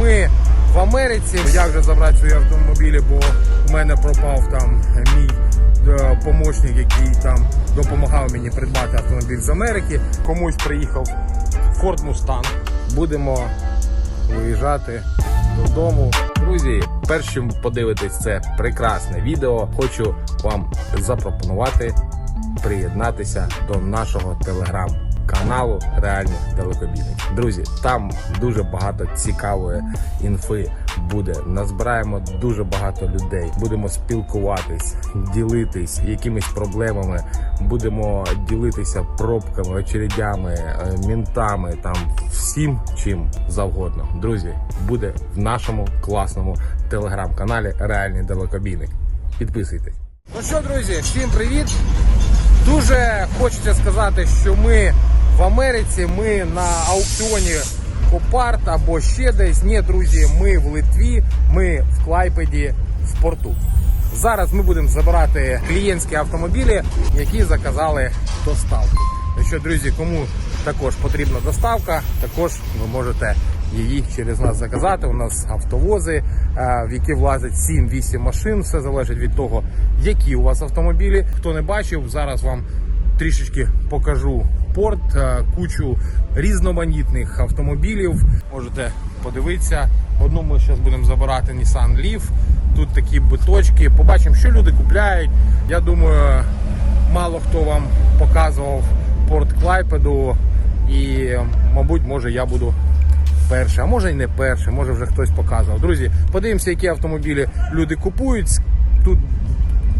ми в Америці. Як же забрати свої автомобілі, бо в мене пропав там мій е, помощник, який там допомагав мені придбати автомобіль з Америки. Комусь приїхав Ford Mustang. Будемо виїжджати додому. Друзі, перш чим подивитись це прекрасне відео, хочу вам запропонувати приєднатися до нашого телеграм-каналу Реальні далекобійники. Друзі, там дуже багато цікавої інфи буде. Назбираємо дуже багато людей. Будемо спілкуватись, ділитись якимись проблемами. Будемо ділитися пробками, очередями, е, мінтами, там всім чим завгодно. Друзі, буде в нашому класному телеграм-каналі Реальний далекобійник. Підписуйтесь. Ну що, друзі, всім привіт! Дуже хочеться сказати, що ми в Америці, ми на аукціоні Копарт або ще десь. Ні, друзі, ми в Литві, ми в Клайпеді в порту. Зараз ми будемо забирати клієнтські автомобілі, які заказали доставку. Якщо, друзі, кому також потрібна доставка, також ви можете її через нас заказати. У нас автовози, е, в які влазять 7-8 машин. Все залежить від того, які у вас автомобілі. Хто не бачив, зараз вам трішечки покажу порт, е, кучу різноманітних автомобілів. Можете подивитися. Одну ми зараз будемо забирати Nissan Leaf. Тут такі биточки. Побачимо, що люди купляють. Я думаю, мало хто вам показував порт Клайпеду. І, мабуть, може я буду перший, а може і не перший, може вже хтось показував. Друзі, подивимося, які автомобілі люди купують. Тут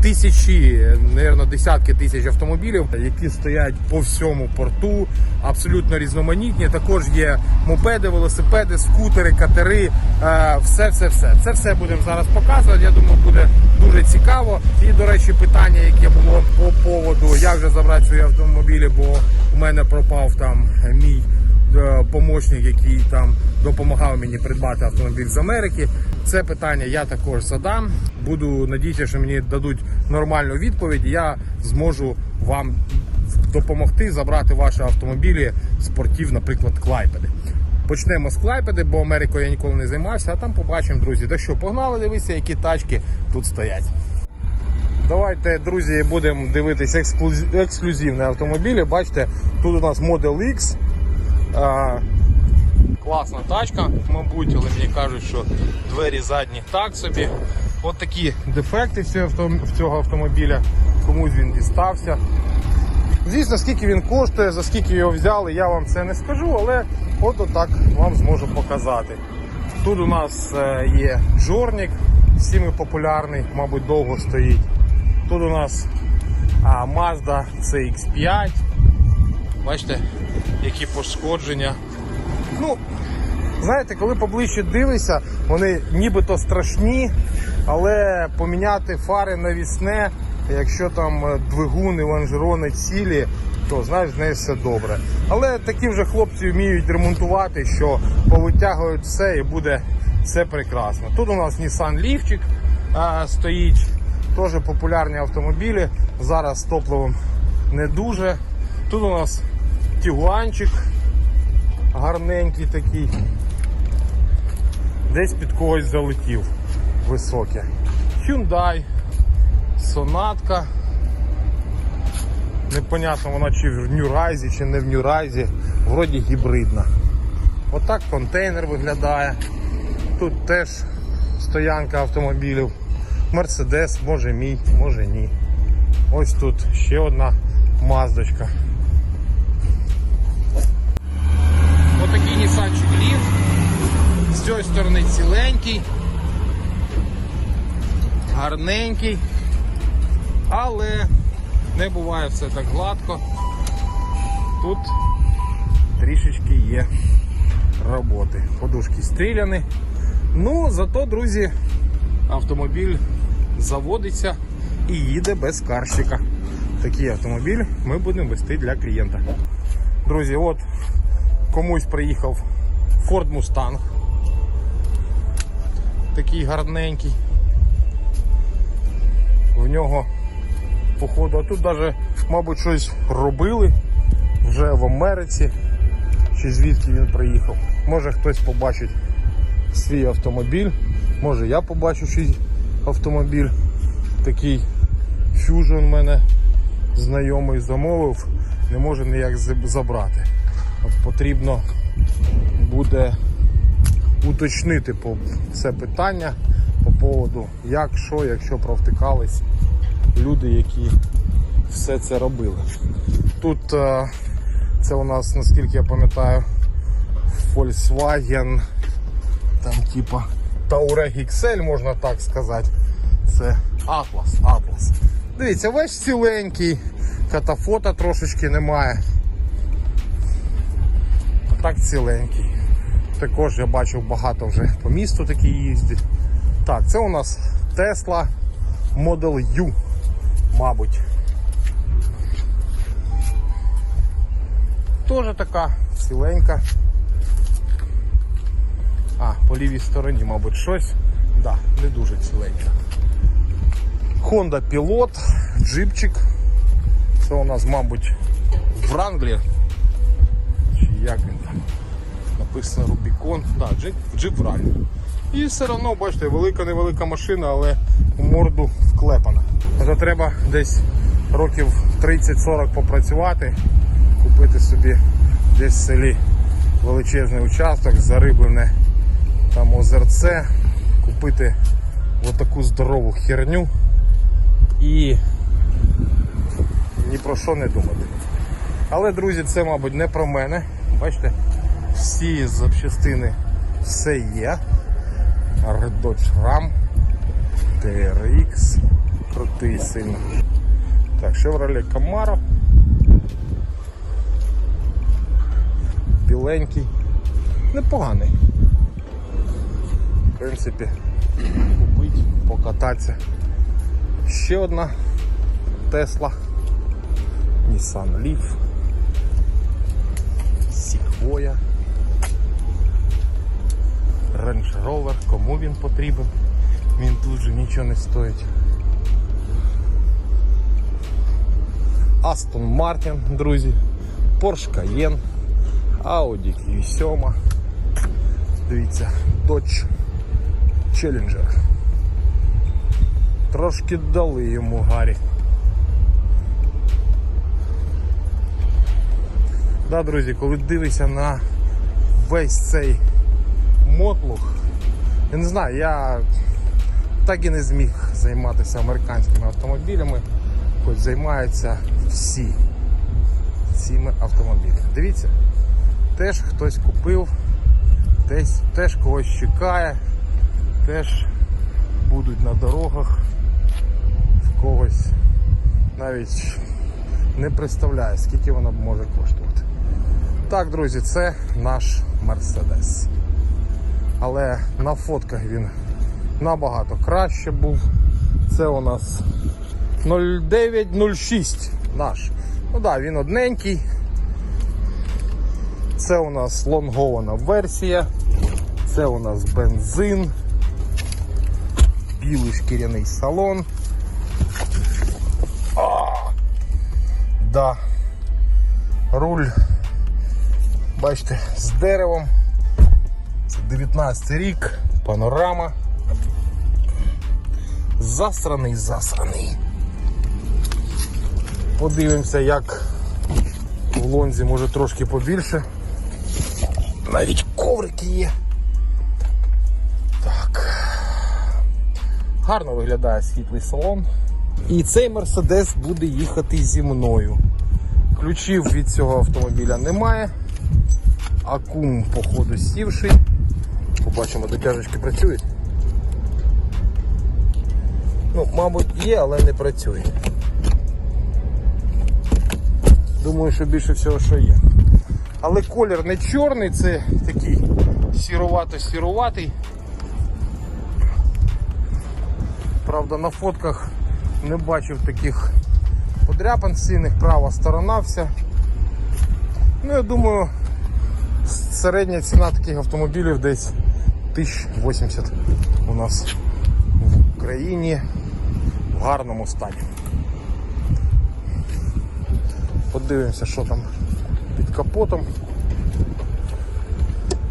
тисячі, напевно, десятки тисяч автомобілів, які стоять по всьому порту, абсолютно різноманітні. Також є мопеди, велосипеди, скутери, катери. е, Все, все, все. Це все будемо зараз показувати. Я думаю, буде дуже цікаво. І, до речі, питання, яке було по поводу, як же забрати свої автомобілі, бо у мене пропав там мій помощник, який там допомагав мені придбати автомобіль з Америки. Це питання я також задам. Буду надіятися, що мені дадуть нормальну відповідь. Я зможу вам допомогти забрати ваші автомобілі з портів, наприклад, Клайпеди. Почнемо з Клайпеди, бо Америкою я ніколи не займався, а там побачимо, друзі. Так що погнали дивитися, які тачки тут стоять. Давайте, друзі, будемо дивитися ексклюз- ексклюзивні автомобілі. Бачите, тут у нас Model X. А, класна тачка, мабуть, але мені кажуть, що двері задні так собі. От такі дефекти в цього автомобіля. Комусь він дістався. Звісно, скільки він коштує, за скільки його взяли, я вам це не скажу, але от отак вам зможу показати. Тут у нас е, є жорник, всіми популярний, мабуть, довго стоїть. Тут у нас Mazda CX5. Бачите, які пошкодження. Ну, знаєте, коли поближче дивишся, вони нібито страшні, але поміняти фари навісне, якщо там двигуни, лонжерони цілі, то знаєш, з нею все добре. Але такі вже хлопці вміють ремонтувати, що повитягують все і буде все прекрасно. Тут у нас Nissan а, стоїть, теж популярні автомобілі. Зараз з топливом не дуже. Тут у нас Тігуанчик гарненький такий. Десь під когось залетів високе. Hyundai, сонатка. Непонятно вона чи в Нюрайзі, чи не в Нюрайзі. Вроді гібридна. Отак контейнер виглядає. Тут теж стоянка автомобілів. Мерседес, може мій, може ні. Ось тут ще одна маздочка. Отакий Нісанчик Leaf. З цієї сторони ціленький, гарненький, але не буває все так гладко. Тут трішечки є роботи. Подушки стріляні. Ну, зато, друзі, автомобіль заводиться і їде без карщика. Такий автомобіль ми будемо вести для клієнта. Друзі, от комусь приїхав Ford Mustang. Такий гарненький. В нього, походу, а тут навіть, мабуть, щось робили вже в Америці. Чи звідки він приїхав. Може хтось побачить свій автомобіль. Може я побачу чийсь автомобіль. Такий Fusion мене знайомий замовив, не може ніяк забрати. От потрібно буде уточнити по це питання по поводу, як, що, якщо провтикались люди, які все це робили. Тут е, це у нас, наскільки я пам'ятаю, Volkswagen, там типа Touareg XL, можна так сказати. Це Atlas, Atlas. Дивіться, весь ціленький, катафота трошечки немає. Так ціленький. Також я бачив багато вже по місту такі їздять. Так, це у нас Tesla Model U, мабуть. Теж така ціленька. А, по лівій стороні, мабуть, щось. Да, не дуже ціленька. Honda Pilot, джипчик. Це у нас, мабуть, Wrangler. Як він там? Написано Rubicon. Да, джип, джип. І все одно, бачите, велика невелика машина, але у морду вклепана. Це треба десь років 30-40 попрацювати, купити собі десь в селі величезний участок, зариблене там озерце, купити отаку здорову херню і ні про що не думати. Але, друзі, це, мабуть, не про мене. Бачите, всі запчастини все є. Dodge Ram, TRX, крутий сильно. Так, Chevrolet Camaro. Біленький. Непоганий. В принципі, купити, покататися. Ще одна Tesla. Nissan Leaf. Sequoia. Range Rover, кому він потрібен? Він тут же нічого не стоїть. Aston Martin, друзі, Porsche Cayenne, Audi Q7. Дивіться, Dodge Challenger. Трошки дали йому Гаррі. Да, друзі, коли дивишся на весь цей мотлух, я не знаю, я так і не зміг займатися американськими автомобілями, хоч займаються всі цими автомобілями. Дивіться, теж хтось купив, десь теж когось чекає, теж будуть на дорогах в когось навіть не представляю, скільки вона може коштувати. Так, друзі, це наш Мерседес. Але на фотках він набагато краще був. Це у нас 0906 наш. Ну так, да, він одненький. Це у нас лонгована версія. Це у нас бензин. Білий шкіряний салон. Да. Руль, бачите, з деревом. Це 19 рік, панорама. Засраний, засраний. Подивимося, як в лонзі може трошки побільше. Навіть коврики є. Так. Гарно виглядає світлий салон. І цей Мерседес буде їхати зі мною. Ключів від цього автомобіля немає. Акум, походу, сівший. Побачимо, дотяжечки працюють. Ну, мабуть, є, але не працює. Думаю, що більше всього, що є. Але колір не чорний, це такий сірувато-сіруватий. Правда, на фотках не бачив таких подряпин сильних, права сторона вся. Ну, я думаю, середня ціна таких автомобілів десь 1080 у нас в Україні в гарному стані. Подивимося, що там під капотом.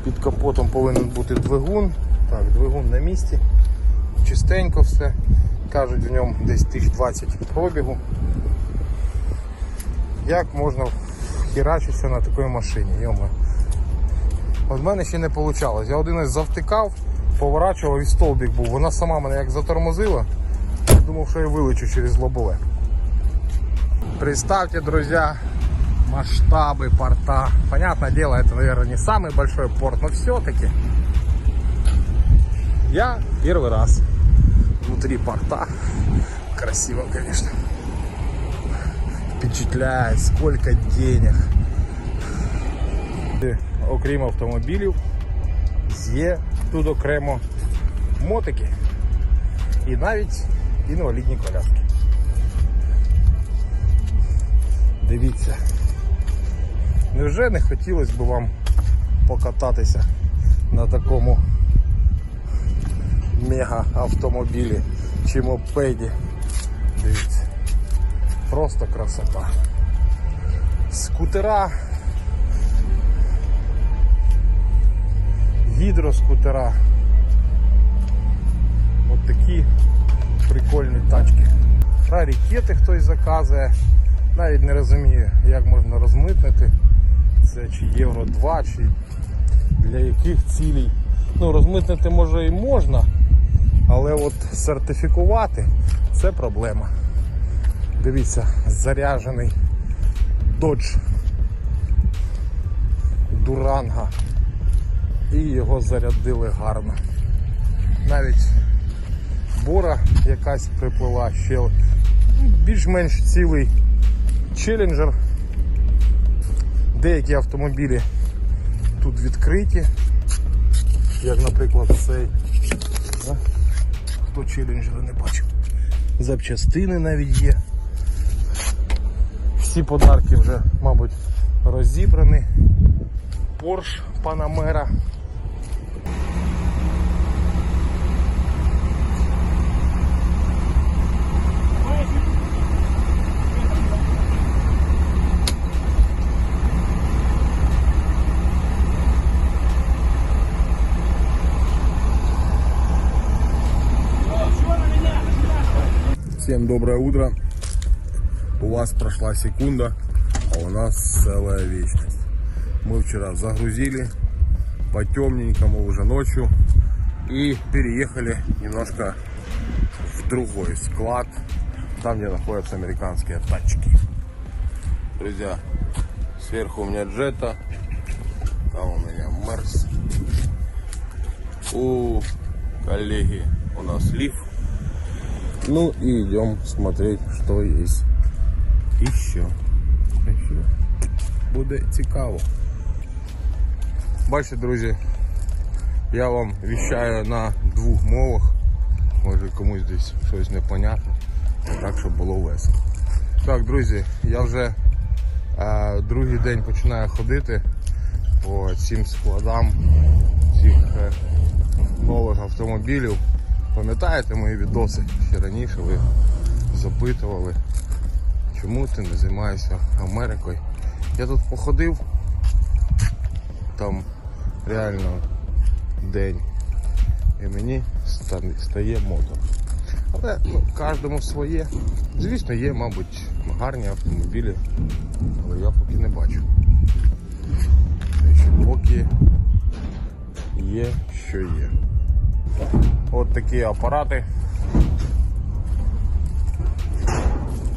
Під капотом повинен бути двигун Так, двигун на місці. Чистенько все. Кажуть, в ньому десь 1020 пробігу. Як можна херачитися на такій машині? Йома. От в мене ще не вийшло. Я один раз завтикав, поворачував і стовбик був. Вона сама мене як затормозила. Я думав, що я вилечу через лобове. Представьте, друзья, масштабы порта. Понятное дело, это, наверное, не самый большой порт, но все-таки я первый раз внутри порта. Красиво, конечно. Впечатляет, сколько денег. Окрім автомобілів, є тут окремо мотики і навіть інвалідні коляски. Дивіться. Невже не хотілося б вам покататися на такому мега автомобілі чи мопеді? Дивіться. Просто красота. Скутера. Гідроскутера. От такі прикольні тачки. Раритети хтось заказує. Навіть не розумію, як можна розмитнити. Це чи Євро 2, чи для яких цілей. Ну, розмитнити може і можна, але от сертифікувати це проблема. Дивіться, заряджений Dodge Durango. І його зарядили гарно. Навіть бора якась приплила ще більш-менш цілий челленджер. Деякі автомобілі тут відкриті, як, наприклад, цей. Хто челленджери не бачив. Запчастини навіть є. Всі подарки вже, мабуть, розібрані. Porsche Panamera. Доброе утро. У вас прошла секунда, а у нас целая вечность. Мы вчера загрузили по темненькому уже ночью и переехали немножко в другой склад, там где находятся американские тачки. Друзья, сверху у меня джета, там у меня Мерс. У коллеги у нас лифт. Ну и идем смотреть, что есть еще. Еще буде цікаво. Бачите, друзі, я вам віщаю на двох мовах. Може комусь десь щось непонятне. Так, щоб було весело. Так, друзі, я вже е, другий день починаю ходити по цим складам цих е, нових автомобілів. Пам'ятаєте мої відоси ще раніше ви запитували, чому ти не займаєшся Америкою. Я тут походив, там реально день, і мені стає мото. Але ну, кожному своє. Звісно, є, мабуть, гарні автомобілі, але я поки не бачу. Ще поки є, що є. От такі апарати.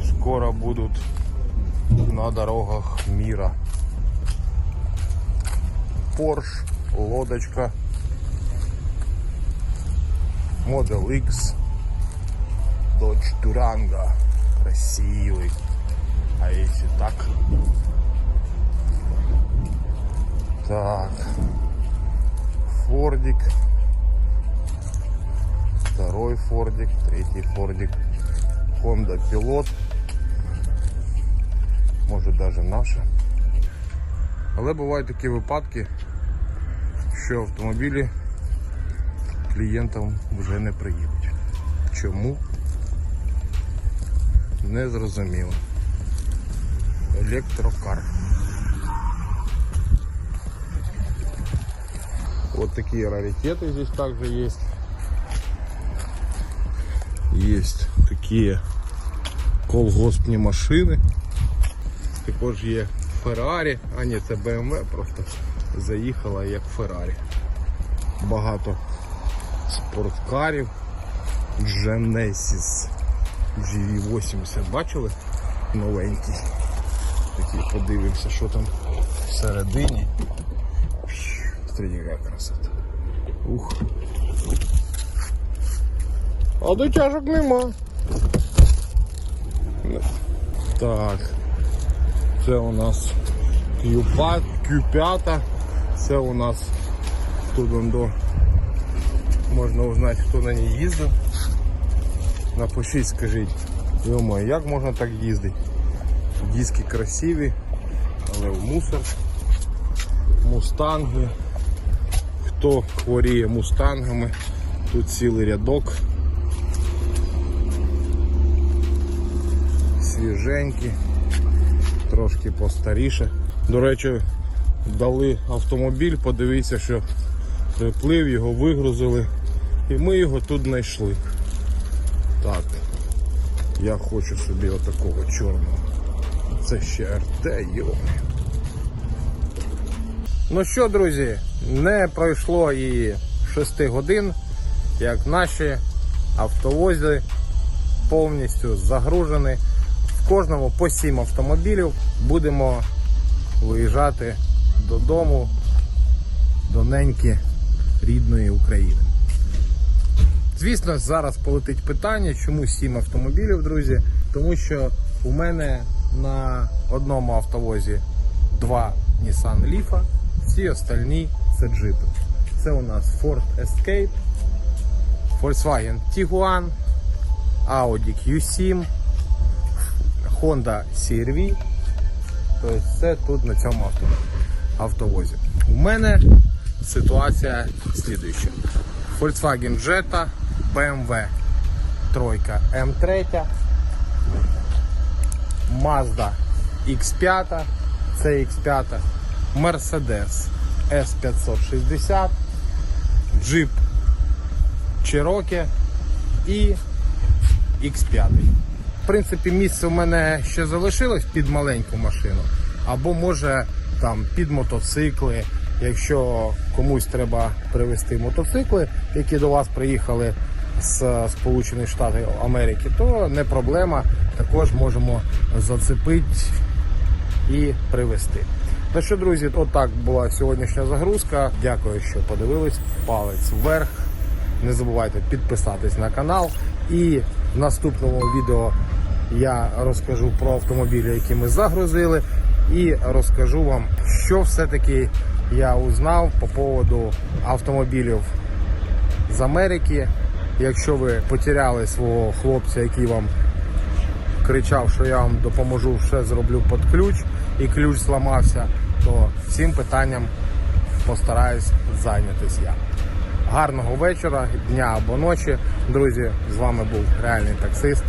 Скоро будуть на дорогах мира. Porsche, лодочка, Model X, Dodge Durango, красивый. А если так? Так. Фордик Второй Фордик, третий Фордик. Honda Pilot. Може навіть наша. Але бувають такі випадки, що автомобілі клієнтам вже не приїдуть. Чому? Не зрозуміло. Електрокар. Вот такие раритеты здесь также есть. Есть такие колгоспні машини. Також є Феррарі, а ні, це BMW просто заїхала як Феррарі. Багато спорткарів. Genesis GV80 бачили? Новенький. Такий подивимося, що там всередині. Смотрите, красота. Ух. А дотяжок нема. Так. Це у нас Q5, Q5. Це у нас тут он до можна узнати, хто на ній їздив. Напишіть, скажіть, йомо, як можна так їздити? Диски красиві, але в мусор. Мустанги. Хто хворіє мустангами, тут цілий рядок. Свіженькі, трошки постаріше. До речі, дали автомобіль, подивіться, що приплив, його вигрузили. І ми його тут знайшли. Так, я хочу собі отакого чорного. Це ще РТ, йоми. Ну що, друзі, не пройшло і 6 годин, як наші автовози повністю загружені. Кожному по 7 автомобілів будемо виїжджати додому, до неньки рідної України. Звісно, зараз полетить питання, чому 7 автомобілів, друзі. Тому що у мене на одному автовозі два Nissan Leaf, всі остальні це джипи. Це у нас Ford Escape, Volkswagen Tiguan, Audi Q7, Honda CR-V. Тобто це тут на цьому авто, автовозі. У мене ситуація слідуюча. Volkswagen Jetta, BMW тройка М3, Mazda X5, це X5, Mercedes S560, Jeep Cherokee і X5. В принципі, місце у мене ще залишилось під маленьку машину, або може там під мотоцикли. Якщо комусь треба привезти мотоцикли, які до вас приїхали з Сполучених Штатів Америки, то не проблема. Також можемо зацепити і привезти. Ну що, друзі, отак була сьогоднішня загрузка. Дякую, що подивились. Палець вверх. Не забувайте підписатись на канал. І в наступному відео я розкажу про автомобілі, які ми загрузили, і розкажу вам, що все-таки я узнав по поводу автомобілів з Америки. Якщо ви потеряли свого хлопця, який вам кричав, що я вам допоможу, все зроблю під ключ, і ключ зламався, то цим питанням постараюсь зайнятися я. Гарного вечора, дня або ночі. Друзі, з вами був реальний таксист.